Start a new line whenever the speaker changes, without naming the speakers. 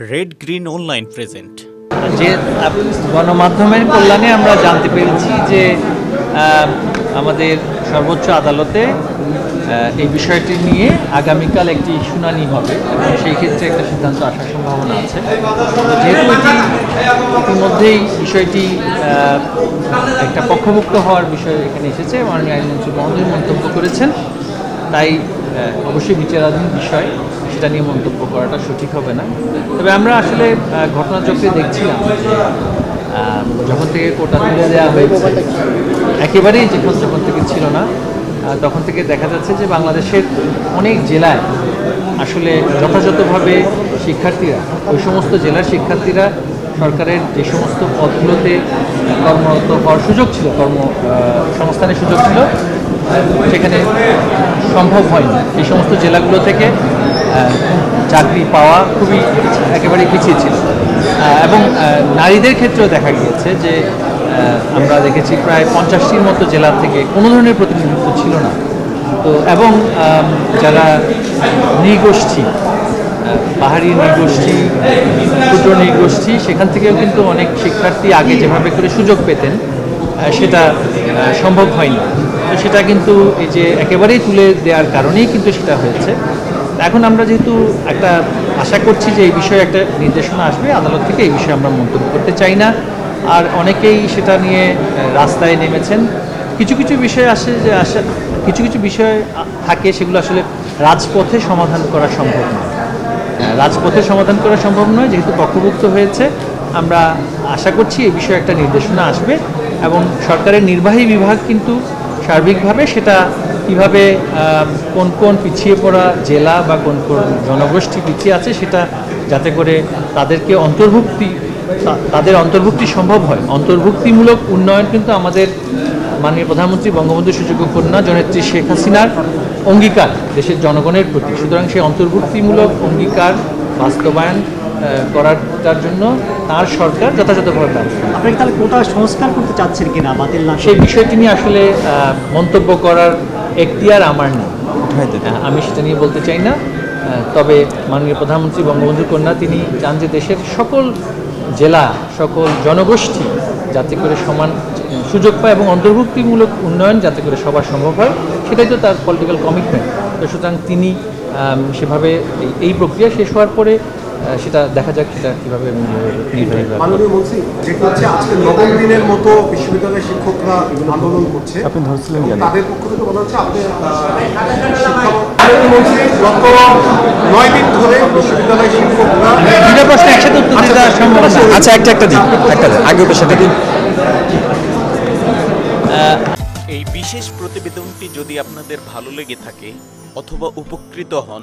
Red green online present
যে গণমাধ্যমের কল্যাণে আমরা জানতে পেরেছি যে আমাদের সর্বোচ্চ আদালতে এই বিষয়টি নিয়ে আগামীকাল একটি শুনানি হবে এবং সেই ক্ষেত্রে একটা সিদ্ধান্ত আসার সম্ভাবনা আছে। যেহেতু এটি ইতিমধ্যেই বিষয়টি একটা পক্ষভুক্ত হওয়ার বিষয় এখানে এসেছে, মাননীয় আইনমন্ত্রী মহোদয় মন্তব্য করেছেন। তাই অবশ্যই বিচারাধীন বিষয়। সেটা নিয়ে মন্তব্য করাটা সঠিক হবে না। তবে আমরা আসলে ঘটনাচক্রে দেখছিলাম যখন থেকে কোটা তুলে দেওয়া হয়েছে, একেবারেই যখন যখন থেকে ছিল না তখন থেকে দেখা যাচ্ছে যে বাংলাদেশের অনেক জেলায় আসলে যথাযথভাবে শিক্ষার্থীরা, ওই সমস্ত জেলার শিক্ষার্থীরা সরকারের যে সমস্ত পদগুলোতে কর্মরত হওয়ার সুযোগ ছিল, কর্ম সংস্থানের সুযোগ ছিল, সেখানে সম্ভব হয়নি। এই সমস্ত জেলাগুলো থেকে চাকরি পাওয়া খুবই একেবারেই পিছিয়ে ছিল। এবং নারীদের ক্ষেত্রেও দেখা গিয়েছে যে আমরা দেখেছি প্রায় পঞ্চাশটির মতো জেলা থেকে কোনো ধরনের প্রতিনিধিত্ব ছিল না। তো, এবং যারা নৃগোষ্ঠী পাহাড়ি নৃগোষ্ঠী, ক্ষুদ্র নৃগোষ্ঠী, সেখান থেকেও কিন্তু অনেক শিক্ষার্থী আগে যেভাবে করে সুযোগ পেতেন সেটা সম্ভব হয়নি। তো সেটা কিন্তু এই যে একেবারেই তুলে দেওয়ার কারণেই কিন্তু সেটা হয়েছে। এখন আমরা যেহেতু একটা আশা করছি যে এই বিষয়ে একটা নির্দেশনা আসবে, আদালত থেকে এই বিষয়ে আমরা মন্তব্য করতে চাই না। আর অনেকেই সেটা নিয়ে রাস্তায় নেমেছেন। কিছু কিছু বিষয় আসে যে আসে, কিছু কিছু বিষয় থাকে সেগুলো আসলে রাজপথে সমাধান করা সম্ভব নয়। রাজপথে সমাধান করা সম্ভব নয়, যেহেতু পক্ষভুক্ত হয়েছে। আমরা আশা করছি এই বিষয়ে একটা নির্দেশনা আসবে এবং সরকারের নির্বাহী বিভাগ কিন্তু সার্বিকভাবে সেটা কীভাবে কোন কোন পিছিয়ে পড়া জেলা বা কোন কোন জনগোষ্ঠী পিছিয়ে আছে সেটা যাতে করে তাদেরকে অন্তর্ভুক্তি তাদের অন্তর্ভুক্তি সম্ভব হয়। অন্তর্ভুক্তিমূলক উন্নয়ন কিন্তু আমাদের মাননীয় প্রধানমন্ত্রী বঙ্গবন্ধু সুযোগ্য কন্যা জনেত্রী শেখ হাসিনার অঙ্গীকার, দেশের জনগণের প্রতি। সুতরাং সেই অন্তর্ভুক্তিমূলক অঙ্গীকার, বাস্তবায়ন করার জন্য তার সরকার যথাযথভাবে ব্যবস্থা
আপনি তাহলে কোটা সংস্কার করতে চাচ্ছেন কিনা বাতিল না
সেই বিষয়টি নিয়ে আসলে মন্তব্য করার এখতিয়ার আমার নেই। আহ, আমি সেটা নিয়ে বলতে চাই না। তবে মাননীয় প্রধানমন্ত্রী বঙ্গবন্ধু কন্যা তিনি চান যে দেশের সকল জেলা সকল জনগোষ্ঠী যাতে করে সমান সুযোগ পায় এবং অন্তর্ভুক্তিমূলক উন্নয়ন যাতে করে সবার সম্ভব হয় সেটাই তো তার পলিটিক্যাল কমিটমেন্ট তো সুতরাং তিনি সেভাবে এই- প্রক্রিয়া শেষ হওয়ার পরে সেটা দেখা যাক সেটা কীভাবে
মাননীয় মন্ত্রী যেটা হচ্ছে আজকে নবম দিনের মতো বিশ্ববিদ্যালয়ের শিক্ষকরা আন্দোলন করছে আপনি ধরছিলেন তাদের পক্ষ থেকে বলা হচ্ছে আপনি মন্ত্রী গত নয় দিন ধরে বিশ্ববিদ্যালয়ের শিক্ষকরা
দুটো প্রশ্ন একসাথে উত্তর দিতে সম্ভব
আচ্ছা একটা একটা দিন একটা আগে ওটার সাথে দিন।
এই বিশেষ প্রতিবেদনটি যদি আপনাদের ভালো লেগে থাকে অথবা উপকৃত হন